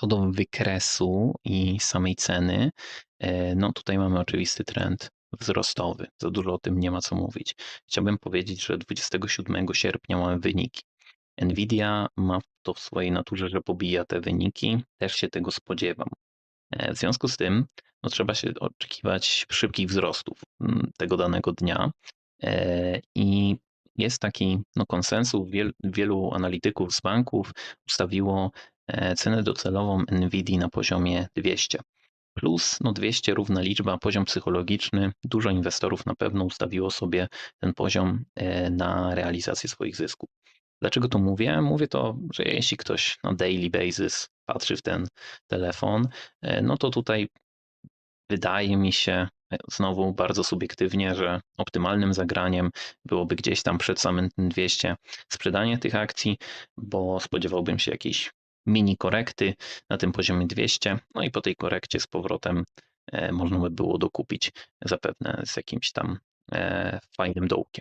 Co do wykresu i samej ceny, e, no tutaj mamy oczywisty trend wzrostowy. Za dużo o tym nie ma co mówić. Chciałbym powiedzieć, że 27 sierpnia mamy wyniki. Nvidia ma to w swojej naturze, że pobija te wyniki. Też się tego spodziewam. E, W związku z tym no, trzeba się oczekiwać szybkich wzrostów mm, tego danego dnia. E, I jest taki no, konsensus, wiel, wielu analityków z banków ustawiło cenę docelową Nvidia na poziomie 200. Plus no 200 równa liczba, poziom psychologiczny. Dużo inwestorów na pewno ustawiło sobie ten poziom e, na realizację swoich zysków. Dlaczego to mówię? Mówię to, że jeśli ktoś na daily basis patrzy w ten telefon, e, no to tutaj wydaje mi się e, znowu bardzo subiektywnie, że optymalnym zagraniem byłoby gdzieś tam przed samym tym 200 sprzedanie tych akcji, bo spodziewałbym się jakiejś mini korekty na tym poziomie 200, no i po tej korekcie z powrotem e, można by było dokupić zapewne z jakimś tam e, fajnym dołkiem.